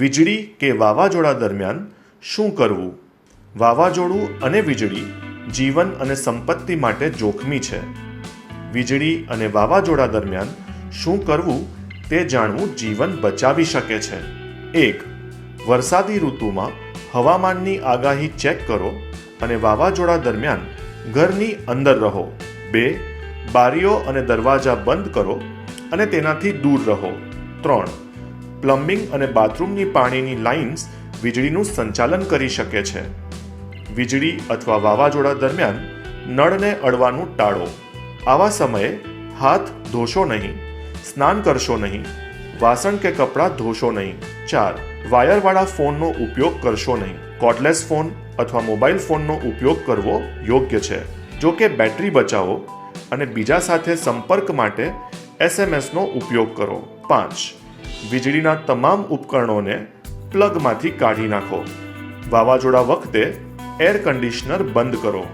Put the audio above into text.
વીજળી કે વાવાઝોડા દરમિયાન શું કરવું? વાવાઝોડું અને વીજળી જીવન અને સંપત્તિ માટે જોખમી છે. વીજળી અને વાવાઝોડા દરમિયાન શું કરવું તે જાણવું જીવન બચાવી શકે છે. એક, વરસાદી ઋતુમાં હવામાનની આગાહી ચેક કરો અને વાવાઝોડા દરમિયાન ઘરની અંદર રહો. બે, બારીઓ અને દરવાજા બંધ કરો અને તેનાથી દૂર રહો. ત્રણ પ્લમ્બિંગ અને બાથરૂમની પાણીની લાઇન્સ વીજળીનું સંચાલન કરી શકે છે. વીજળી અથવા વાવાઝોડા દરમિયાન નળને અડવાનું ટાળો. આવા સમયે હાથ ધોશો નહીં, સ્નાન કરશો નહીં, વાસણ કે કપડાં ધોશો નહીં. ચાર, વાયરવાળા ફોનનો ઉપયોગ કરશો નહીં. કોર્ડલેસ ફોન અથવા મોબાઈલ ફોનનો ઉપયોગ કરવો યોગ્ય છે. જો કે બેટરી બચાવો અને બીજા સાથે સંપર્ક માટે એસએમએસનો ઉપયોગ કરો. પાંચ વીજળીના તમામ ઉપકરણોને પ્લગમાંથી કાઢી નાખો. વાવાઝોડા વખતે એર કન્ડિશનર બંધ કરો.